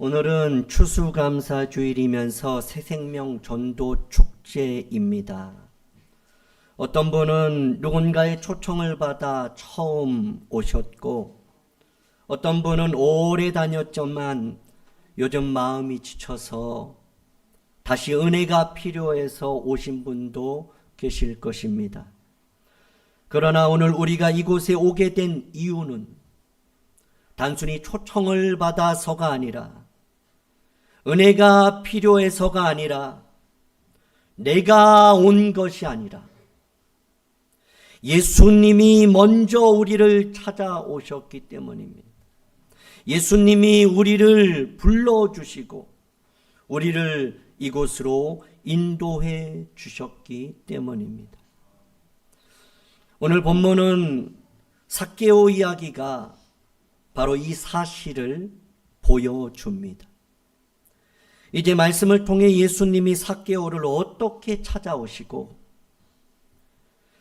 오늘은 추수감사 주일이면서 새생명 전도 축제입니다. 어떤 분은 누군가의 초청을 받아 처음 오셨고, 어떤 분은 오래 다녔지만 요즘 마음이 지쳐서 다시 은혜가 필요해서 오신 분도 계실 것입니다. 그러나 오늘 우리가 이곳에 오게 된 이유는 단순히 초청을 받아서가 아니라 은혜가 필요해서가 아니라 내가 온 것이 아니라 예수님이 먼저 우리를 찾아오셨기 때문입니다. 예수님이 우리를 불러주시고 우리를 이곳으로 인도해 주셨기 때문입니다. 오늘 본문은 사케오 이야기가 바로 이 사실을 보여줍니다. 이제 말씀을 통해 예수님이 사케오를 어떻게 찾아오시고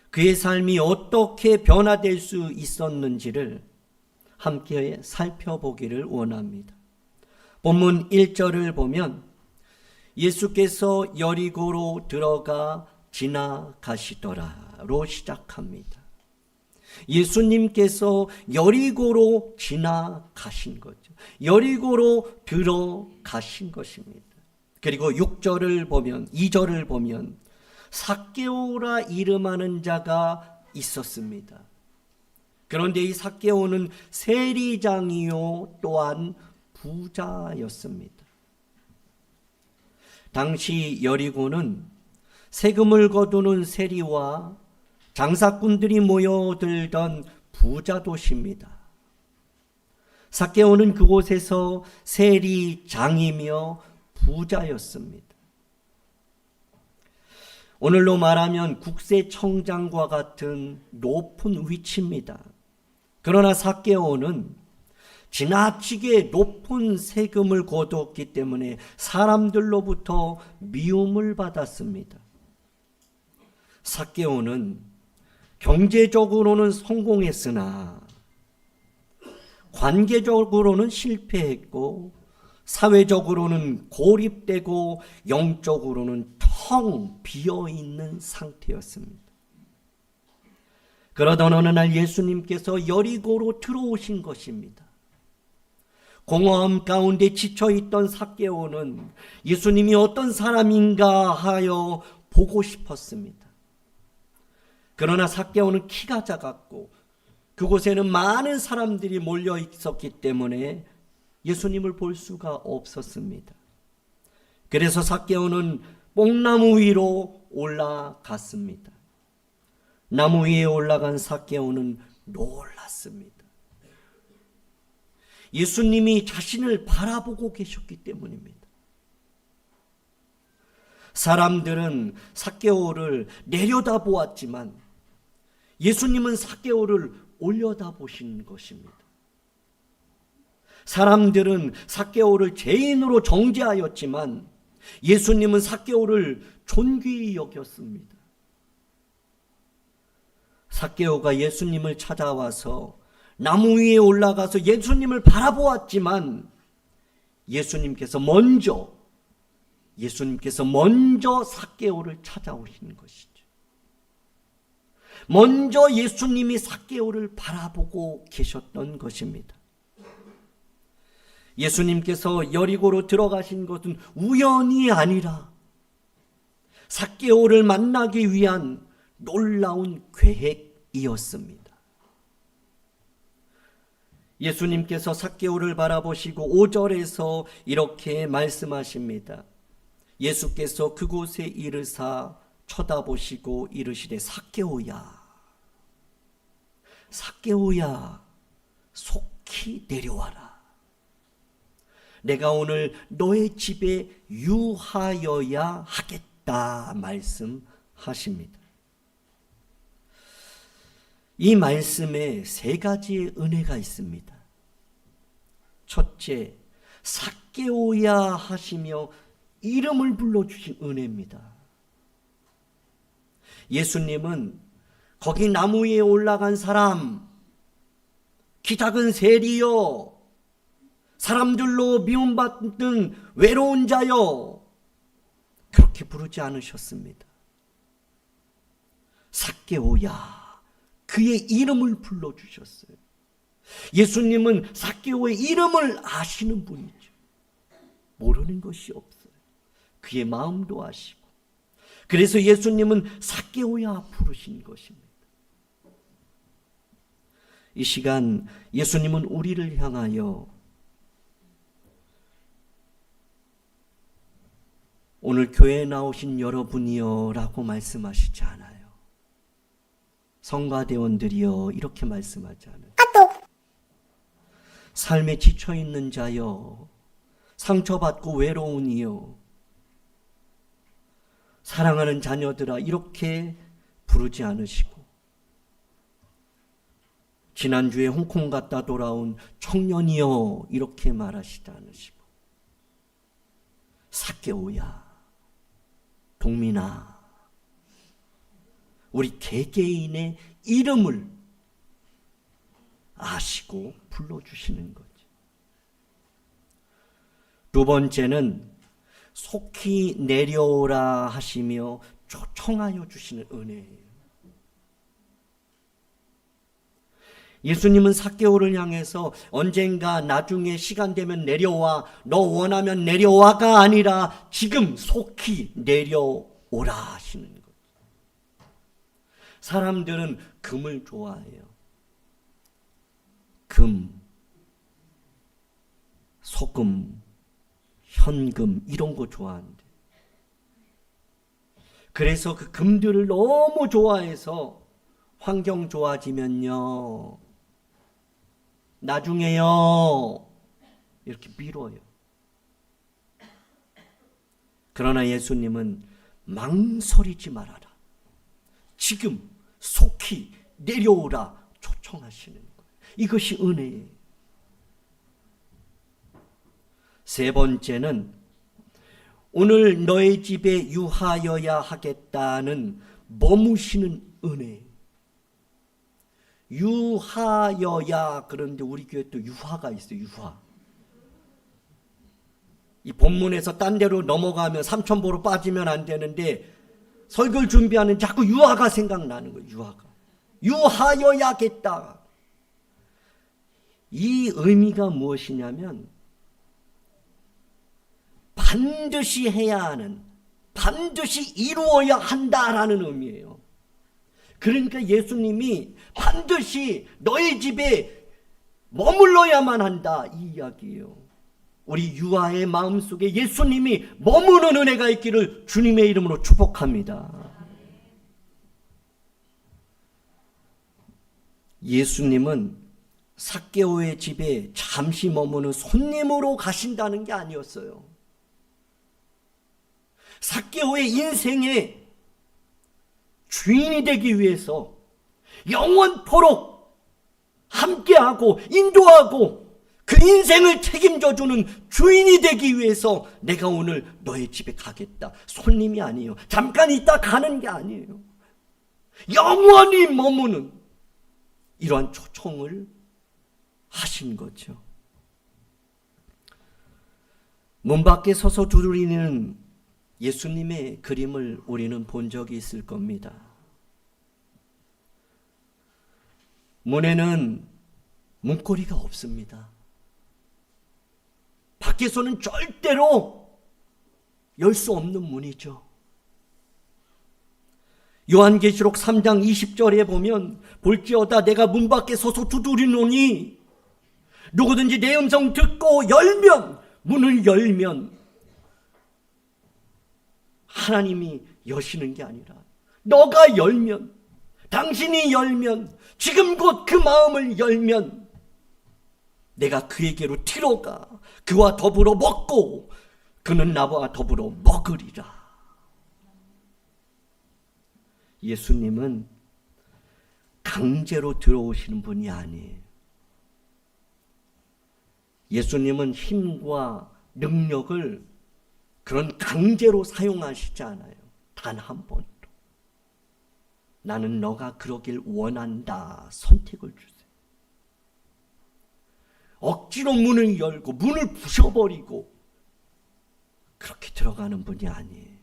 그의 삶이 어떻게 변화될 수 있었는지를 함께 살펴보기를 원합니다. 본문 1절을 보면 예수께서 여리고로 들어가 지나가시더라로 시작합니다. 예수님께서 여리고로 지나가신 거죠. 여리고로 들어가신 것입니다. 그리고 6절을 보면 2절을 보면 사케오라 이름하는 자가 있었습니다. 그런데 이 사케오는 세리장이요 또한 부자였습니다. 당시 여리고는 세금을 거두는 세리와 장사꾼들이 모여들던 부자 도시입니다. 사케오는 그곳에서 세리장이며 부자였습니다. 오늘로 말하면 국세청장과 같은 높은 위치입니다. 그러나 사케오는 지나치게 높은 세금을 거두었기 때문에 사람들로부터 미움을 받았습니다. 사케오는 경제적으로는 성공했으나 관계적으로는 실패했고 사회적으로는 고립되고 영적으로는 텅 비어 있는 상태였습니다. 그러던 어느 날 예수님께서 여리고로 들어오신 것입니다. 공허함 가운데 지쳐 있던 사케오는 예수님이 어떤 사람인가 하여 보고 싶었습니다. 그러나 사케오는 키가 작았고 그곳에는 많은 사람들이 몰려 있었기 때문에 예수님을 볼 수가 없었습니다. 그래서 사케오는 뽕나무 위로 올라갔습니다. 나무 위에 올라간 사케오는 놀랐습니다. 예수님이 자신을 바라보고 계셨기 때문입니다. 사람들은 사케오를 내려다 보았지만 예수님은 사케오를 올려다 보신 것입니다. 사람들은 사케오를 죄인으로 정죄하였지만 예수님은 사케오를 존귀히 여겼습니다. 사케오가 예수님을 찾아와서 나무 위에 올라가서 예수님을 바라보았지만 예수님께서 먼저 예수님께서 먼저 사케오를 찾아오신 것이죠. 먼저 예수님이 사케오를 바라보고 계셨던 것입니다. 예수님께서 여리고로 들어가신 것은 우연이 아니라 사케오를 만나기 위한 놀라운 계획이었습니다. 예수님께서 사케오를 바라보시고 5절에서 이렇게 말씀하십니다. 예수께서 그곳에 이르사 쳐다보시고 이르시되 사케오야 사케오야 속히 내려와라 내가 오늘 너의 집에 유하여야 하겠다 말씀하십니다. 이 말씀에 세 가지의 은혜가 있습니다. 첫째, 사케오야 하시며 이름을 불러주신 은혜입니다. 예수님은 거기 나무 위에 올라간 사람, 키 작은 세리여, 사람들로 미움받는 외로운 자여 그렇게 부르지 않으셨습니다. 사케오야 그의 이름을 불러 주셨어요. 예수님은 사케오의 이름을 아시는 분이죠. 모르는 것이 없어요. 그의 마음도 아시고. 그래서 예수님은 사케오야 부르신 것입니다. 이 시간 예수님은 우리를 향하여 오늘 교회에 나오신 여러분이여 라고 말씀하시지 않아요. 성가대원들이여 이렇게 말씀하지 않아요. 삶에 지쳐 있는 자여, 상처받고 외로운 이여, 사랑하는 자녀들아 이렇게 부르지 않으시고 지난주에 홍콩 갔다 돌아온 청년이여 이렇게 말하시지 않으시고 사케오야 동민아 우리 개개인의 이름을 아시고 불러주시는 거지. 두 번째는 속히 내려오라 하시며 초청하여 주시는 은혜예요. 예수님은 사개오를 향해서 언젠가 나중에 시간 되면 내려와 너 원하면 내려와가 아니라 지금 속히 내려오라 하시는 거예요. 사람들은 금을 좋아해요. 금, 소금, 현금 이런 거 좋아하는데. 그래서 그 금들을 너무 좋아해서 환경 좋아지면요. 나중에요. 이렇게 미뤄요. 그러나 예수님은 망설이지 말아라. 지금 속히 내려오라 초청하시는 거예요. 이것이 은혜예요. 세 번째는 오늘 너의 집에 유하여야 하겠다는 머무시는 은혜. 유하여야 그런데 우리 교회 또 유화가 있어요. 유화. 이 본문에서 딴 데로 넘어가면 삼천보로 빠지면 안 되는데 설교를 준비하는 자꾸 유화가 생각나는 거예요. 유화가. 유하여야겠다. 이 의미가 무엇이냐면 반드시 해야 하는 반드시 이루어야 한다라는 의미예요. 그러니까 예수님이 반드시 너의 집에 머물러야만 한다 이 이야기예요. 우리 유아의 마음속에 예수님이 머무는 은혜가 있기를 주님의 이름으로 축복합니다. 예수님은 사개오의 집에 잠시 머무는 손님으로 가신다는 게 아니었어요. 사개오의 인생의 주인이 되기 위해서 영원토록 함께하고 인도하고 그 인생을 책임져주는 주인이 되기 위해서 내가 오늘 너의 집에 가겠다. 손님이 아니에요. 잠깐 있다 가는 게 아니에요. 영원히 머무는 이러한 초청을 하신 거죠. 문 밖에 서서 두드리는 예수님의 그림을 우리는 본 적이 있을 겁니다. 문에는 문고리가 없습니다. 밖에서는 절대로 열 수 없는 문이죠. 요한계시록 3장 20절에 보면 볼지어다 내가 문 밖에 서서 두드리노니 누구든지 내 음성 듣고 열면 문을 열면 하나님이 여시는 게 아니라 너가 열면 당신이 열면 지금 곧 그 마음을 열면 내가 그에게로 들어가 그와 더불어 먹고 그는 나와 더불어 먹으리라. 예수님은 강제로 들어오시는 분이 아니에요. 예수님은 힘과 능력을 그런 강제로 사용하시지 않아요. 단 한 번도. 나는 너가 그러길 원한다. 선택을 주세요. 억지로 문을 열고 문을 부셔버리고 그렇게 들어가는 분이 아니에요.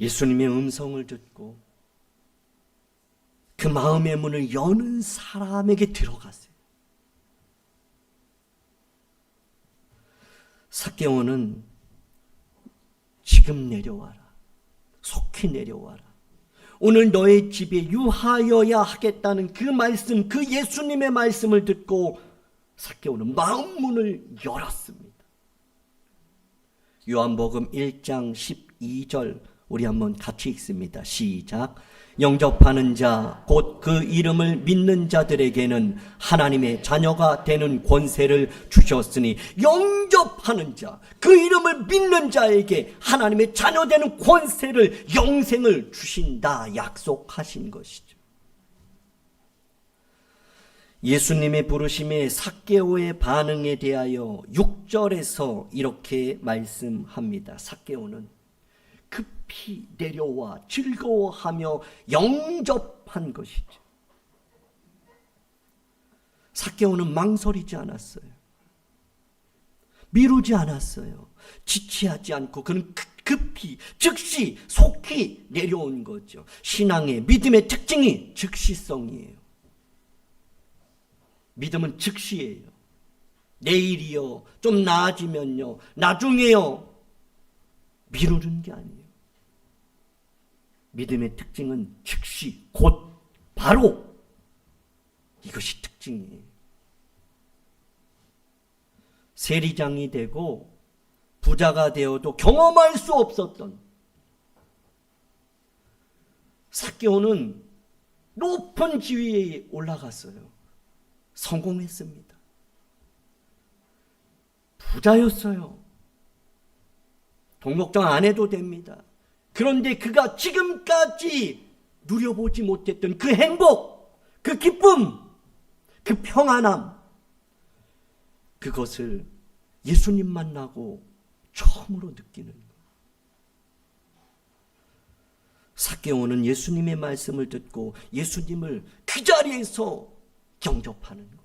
예수님의 음성을 듣고 그 마음의 문을 여는 사람에게 들어가세요. 사개오는 지금 내려와라. 속히 내려와라. 오늘 너의 집에 유하여야 하겠다는 그 말씀, 그 예수님의 말씀을 듣고 사개오는 마음 문을 열었습니다. 요한복음 1장 12절 우리 한번 같이 읽습니다. 시작. 영접하는 자, 곧 그 이름을 믿는 자들에게는 하나님의 자녀가 되는 권세를 주셨으니, 영접하는 자, 그 이름을 믿는 자에게 하나님의 자녀 되는 권세를, 영생을 주신다 약속하신 것이죠. 예수님의 부르심에 사개오의 반응에 대하여 6절에서 이렇게 말씀합니다. 사개오는 급히 내려와 즐거워하며 영접한 것이죠. 사개오는 망설이지 않았어요. 미루지 않았어요. 지체하지 않고 그는 급히 즉시 속히 내려온 거죠. 신앙의 믿음의 특징이 즉시성이에요. 믿음은 즉시예요. 내일이요. 좀 나아지면요. 나중에요. 미루는 게 아니에요. 믿음의 특징은 즉시, 곧, 바로 이것이 특징이에요. 세리장이 되고 부자가 되어도 경험할 수 없었던 사개오는 높은 지위에 올라갔어요. 성공했습니다. 부자였어요. 동목장 안 해도 됩니다. 그런데 그가 지금까지 누려보지 못했던 그 행복, 그 기쁨, 그 평안함, 그것을 예수님 만나고 처음으로 느끼는 것. 사개오는 예수님의 말씀을 듣고 예수님을 그 자리에서 영접하는 것.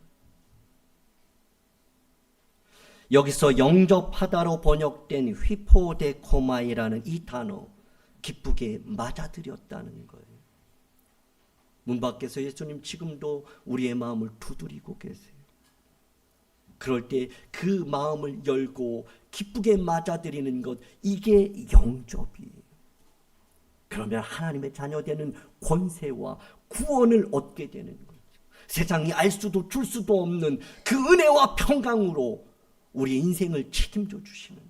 여기서 영접하다로 번역된 휘포데코마이라는 이 단어 기쁘게 맞아들였다는 거예요. 문 밖에서 예수님 지금도 우리의 마음을 두드리고 계세요. 그럴 때 그 마음을 열고 기쁘게 맞아들이는 것 이게 영접이에요. 그러면 하나님의 자녀되는 권세와 구원을 얻게 되는 거죠. 세상이 알 수도 줄 수도 없는 그 은혜와 평강으로 우리 인생을 책임져 주시는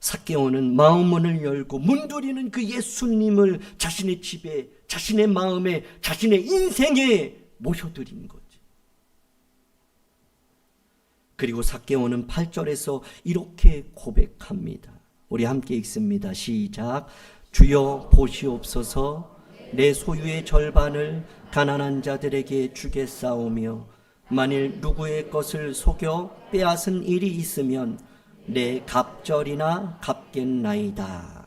사개오는 마음문을 열고 문드리는 그 예수님을 자신의 집에, 자신의 마음에, 자신의 인생에 모셔드린 거지. 그리고 사개오는 8절에서 이렇게 고백합니다. 우리 함께 읽습니다. 시작. 주여 보시옵소서 내 소유의 절반을 가난한 자들에게 주겠사오며 만일 누구의 것을 속여 빼앗은 일이 있으면 내 갑절이나 갚겠나이다.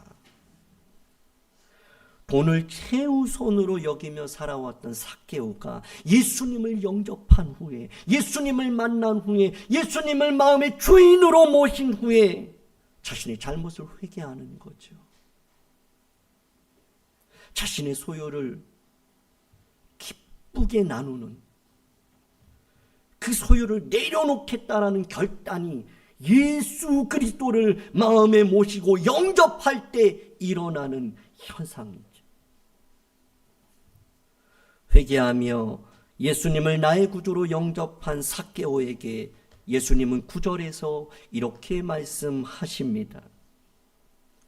돈을 최우선으로 여기며 살아왔던 사케오가 예수님을 영접한 후에 예수님을 만난 후에 예수님을 마음의 주인으로 모신 후에 자신의 잘못을 회개하는 거죠. 자신의 소유를 기쁘게 나누는 그 소유를 내려놓겠다라는 결단이 예수 그리스도를 마음에 모시고 영접할 때 일어나는 현상이죠. 회개하며 예수님을 나의 구주로 영접한 사케오에게 예수님은 구절에서 이렇게 말씀하십니다.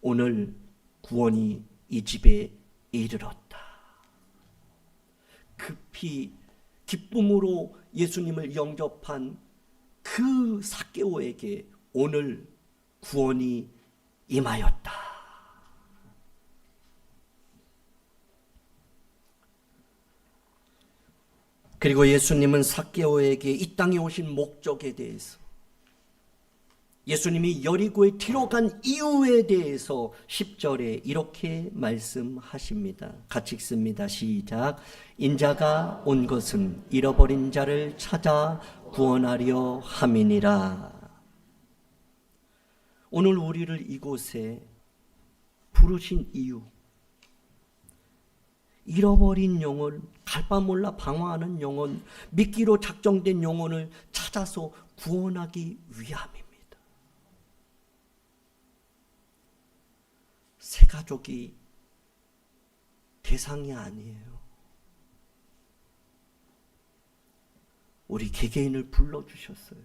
오늘 구원이 이 집에 이르렀다. 급히 기쁨으로 예수님을 영접한 그 사개오에게 오늘 구원이 임하였다. 그리고 예수님은 사개오에게 이 땅에 오신 목적에 대해서 예수님이 여리고에 뒤로 간 이유에 대해서 10절에 이렇게 말씀하십니다. 같이 읽습니다. 시작. 인자가 온 것은 잃어버린 자를 찾아 구원하려 함이니라. 오늘 우리를 이곳에 부르신 이유. 잃어버린 영혼, 갈바 몰라 방황하는 영혼, 미끼로 작정된 영혼을 찾아서 구원하기 위함입니다. 새 가족이 대상이 아니에요. 우리 개개인을 불러주셨어요.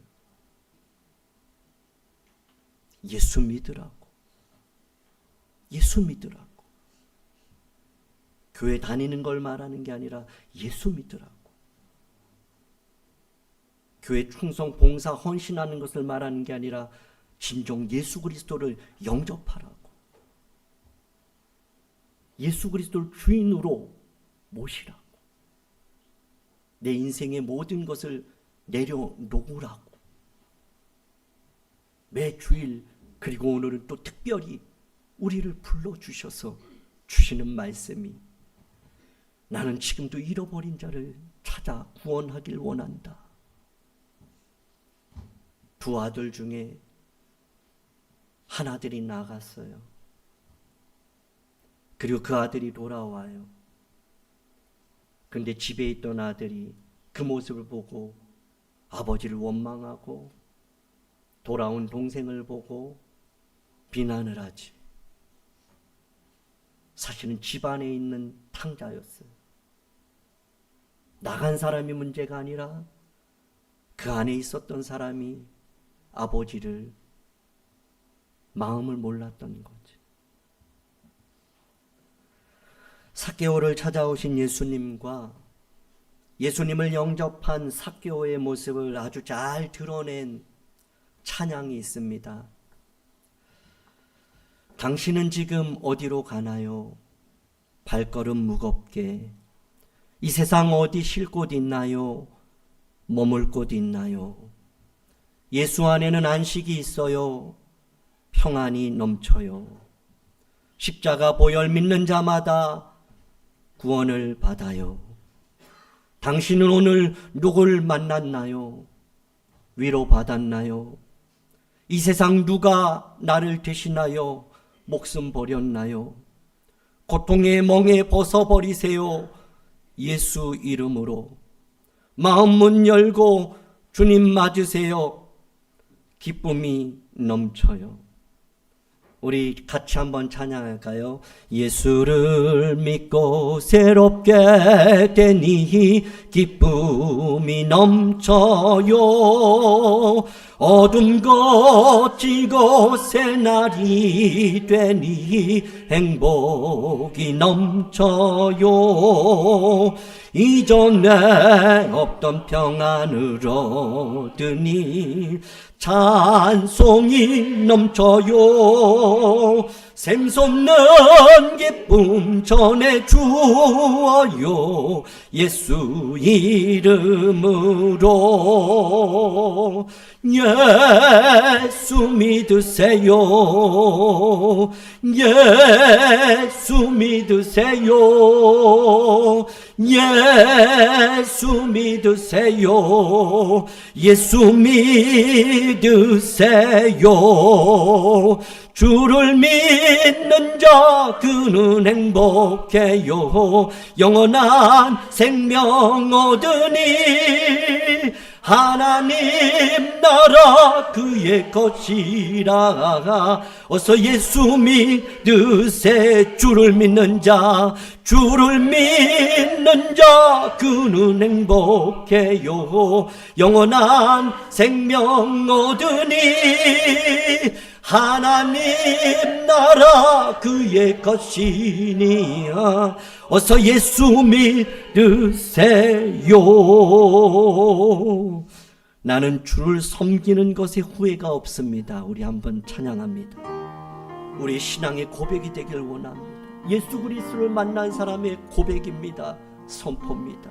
예수 믿으라고. 예수 믿으라고. 교회 다니는 걸 말하는 게 아니라 예수 믿으라고. 교회 충성, 봉사, 헌신하는 것을 말하는 게 아니라 진정 예수 그리스도를 영접하라고. 예수 그리스도를 주인으로 모시라고. 내 인생의 모든 것을 내려놓으라고. 매 주일 그리고 오늘은 또 특별히 우리를 불러주셔서 주시는 말씀이 나는 지금도 잃어버린 자를 찾아 구원하길 원한다. 두 아들 중에 한 아들이 나갔어요. 그리고 그 아들이 돌아와요. 근데 집에 있던 아들이 그 모습을 보고 아버지를 원망하고 돌아온 동생을 보고 비난을 하지. 사실은 집안에 있는 탕자였어요. 나간 사람이 문제가 아니라 그 안에 있었던 사람이 아버지를 마음을 몰랐던 거지. 사개오를 찾아오신 예수님과 예수님을 영접한 사개오의 모습을 아주 잘 드러낸 찬양이 있습니다. 당신은 지금 어디로 가나요? 발걸음 무겁게. 이 세상 어디 쉴 곳 있나요? 머물 곳 있나요? 예수 안에는 안식이 있어요. 평안이 넘쳐요. 십자가 보혈 믿는 자마다 구원을 받아요. 당신은 오늘 누굴 만났나요? 위로 받았나요? 이 세상 누가 나를 대신하여 목숨 버렸나요? 고통의 멍에 벗어버리세요. 예수 이름으로. 마음 문 열고 주님 맞으세요. 기쁨이 넘쳐요. 우리 같이 한번 찬양할까요? 예수를 믿고 새롭게 되니 기쁨이 넘쳐요. 어둠 거치고 새 날이 되니 행복이 넘쳐요. 이전에 없던 평안을 얻으니 찬송이 넘쳐요. 샘솟는 기쁨 전해 주어요. 예수 이름으로 예수 믿으세요. 예수 믿으세요. 예수 믿으세요. 예수 믿으세요. 주를 믿는 자 그는 행복해요 영원한 생명 얻으니 하나님 나라 그의 것이라 어서 예수 믿으세. 주를 믿는 자 주를 믿는 자 그는 행복해요. 영원한 생명 얻으니 하나님 나라 그의 것이니야 어서 예수 믿으세요. 나는 주를 섬기는 것에 후회가 없습니다. 우리 한번 찬양합니다. 우리 신앙의 고백이 되길 원합니다. 예수 그리스도를 만난 사람의 고백입니다. 선포입니다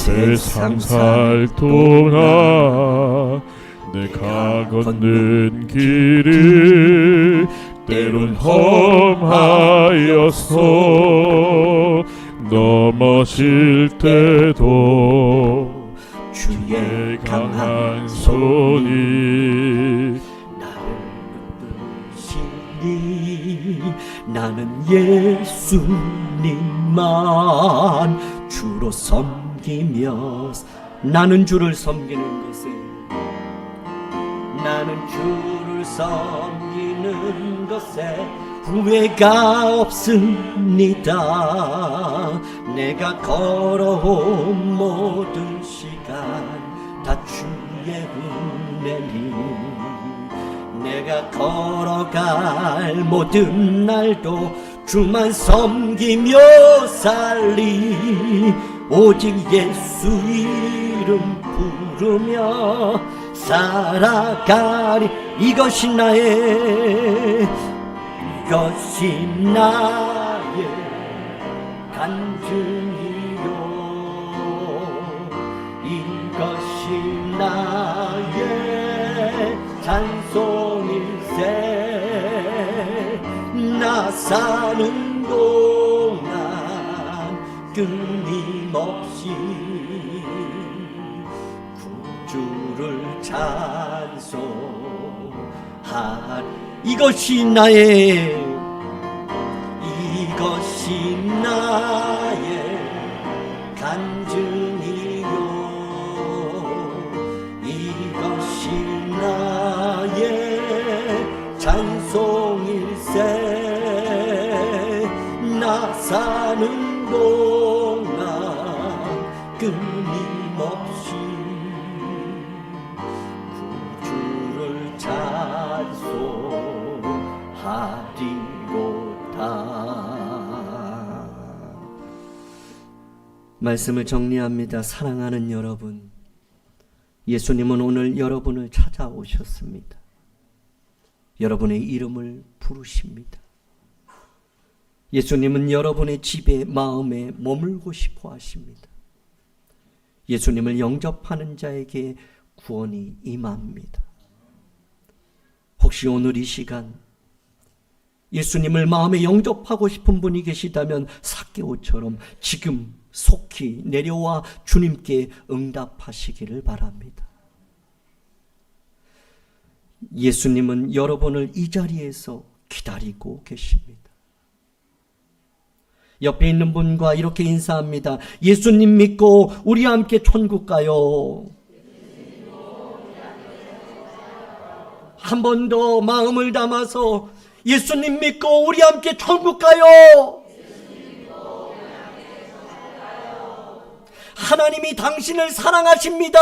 세상 살 동안 내가 걷는 길이 때론 험하였어 넘어질 때도 주의 강한 손이 나는 예수님만 주로 섬 기며 나는 주를 섬기는 것에 나는 주를 섬기는 것에 후회가 없습니다. 내가 걸어온 모든 시간 다 주의 은혜니. 내가 걸어갈 모든 날도 주만 섬기며 살리 오직 예수 이름 부르며 살아가리. 이것이 나의 이것이 나의 간증이요. 이것이 나의 찬송일세. 나 사는 동안 끊 임없이 구주를 찬송하 이것이 나의 이것이 나의 간증이요. 이것이 나의 찬송일세. 나 사는 말씀을 정리합니다. 사랑하는 여러분, 예수님은 오늘 여러분을 찾아오셨습니다. 여러분의 이름을 부르십니다. 예수님은 여러분의 집에 마음에 머물고 싶어 하십니다. 예수님을 영접하는 자에게 구원이 임합니다. 혹시 오늘 이 시간 예수님을 마음에 영접하고 싶은 분이 계시다면 사개오처럼 지금 속히 내려와 주님께 응답하시기를 바랍니다. 예수님은 여러분을 이 자리에서 기다리고 계십니다. 옆에 있는 분과 이렇게 인사합니다. 예수님 믿고 우리 함께 천국 가요. 한 번 더 마음을 담아서 예수님 믿고 우리 함께 천국 가요. 하나님이 당신을 사랑하십니다.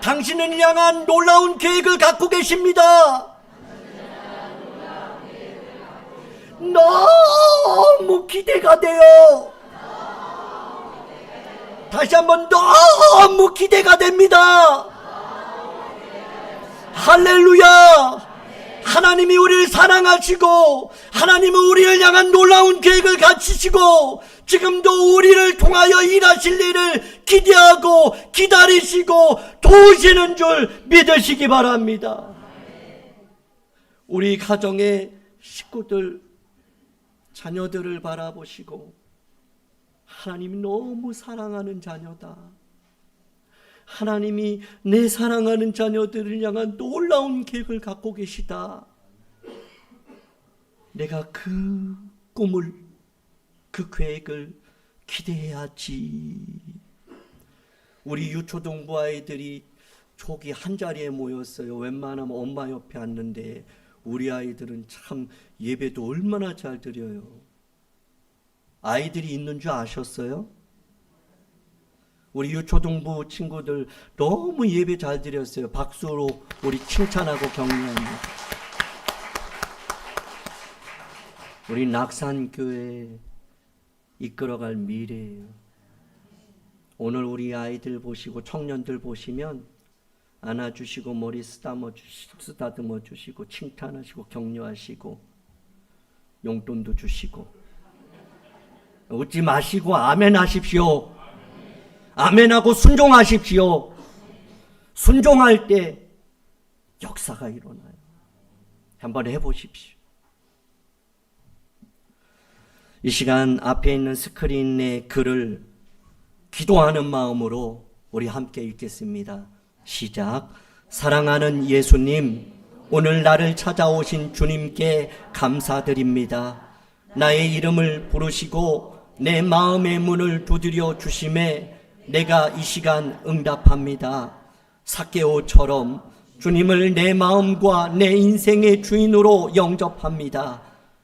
당신을 향한 놀라운 계획을 갖고 계십니다. 너무 기대가 돼요. 다시 한번 너무 기대가 됩니다. 할렐루야! 하나님이 우리를 사랑하시고, 하나님은 우리를 향한 놀라운 계획을 갖추시고, 지금도 우리를 통하여 일하실 일을 기대하고, 기다리시고, 도우시는 줄 믿으시기 바랍니다. 우리 가정의 식구들, 자녀들을 바라보시고, 하나님이 너무 사랑하는 자녀다. 하나님이 내 사랑하는 자녀들을 향한 놀라운 계획을 갖고 계시다. 내가 그 꿈을, 그 계획을 기대해야지. 우리 유초등부 아이들이 족이 한 자리에 모였어요. 웬만하면 엄마 옆에 앉는데 우리 아이들은 참 예배도 얼마나 잘 드려요. 아이들이 있는 줄 아셨어요? 우리 유초등부 친구들 너무 예배 잘 드렸어요. 박수로 우리 칭찬하고 격려합니다. 우리 낙산교회 이끌어갈 미래예요. 오늘 우리 아이들 보시고 청년들 보시면 안아주시고 머리 쓰다듬어, 주시, 쓰다듬어 주시고 칭찬하시고 격려하시고 용돈도 주시고 웃지 마시고 아멘 하십시오. 아멘하고 순종하십시오. 순종할 때 역사가 일어나요. 한번 해보십시오. 이 시간 앞에 있는 스크린의 글을 기도하는 마음으로 우리 함께 읽겠습니다. 시작. 사랑하는 예수님, 오늘 나를 찾아오신 주님께 감사드립니다. 나의 이름을 부르시고 내 마음의 문을 두드려 주심에 내가 이 시간 응답합니다. 사케오처럼 주님을 내 마음과 내 인생의 주인으로 영접합니다.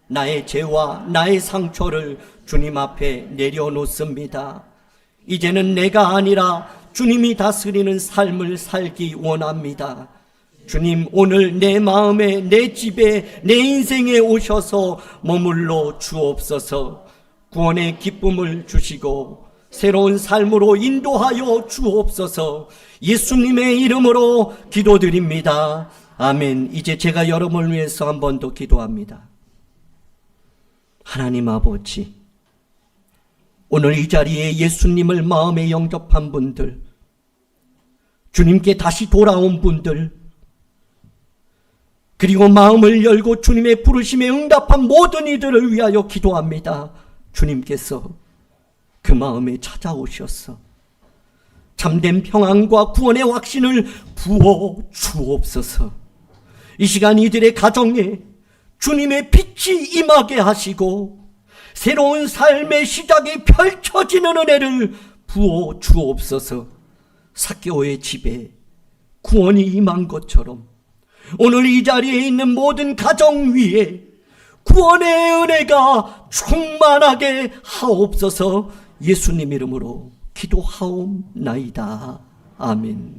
나의 죄와 나의 상처를 주님 앞에 내려놓습니다. 이제는 내가 아니라 주님이 다스리는 삶을 살기 원합니다. 주님, 오늘 내 마음에, 내 집에, 내 인생에 오셔서 머물러 주옵소서 구원의 기쁨을 주시고 새로운 삶으로 인도하여 주옵소서 예수님의 이름으로 기도드립니다. 아멘. 이제 제가 여러분을 위해서 한 번 더 기도합니다. 하나님 아버지, 오늘 이 자리에 예수님을 마음에 영접한 분들, 주님께 다시 돌아온 분들, 그리고 마음을 열고 주님의 부르심에 응답한 모든 이들을 위하여 기도합니다. 주님께서 그 마음에 찾아오셔서 참된 평안과 구원의 확신을 부어 주옵소서. 이 시간 이들의 가정에 주님의 빛이 임하게 하시고 새로운 삶의 시작이 펼쳐지는 은혜를 부어 주옵소서. 사개오의 집에 구원이 임한 것처럼 오늘 이 자리에 있는 모든 가정 위에 구원의 은혜가 충만하게 하옵소서 예수님 이름으로 기도하옵나이다. 아멘.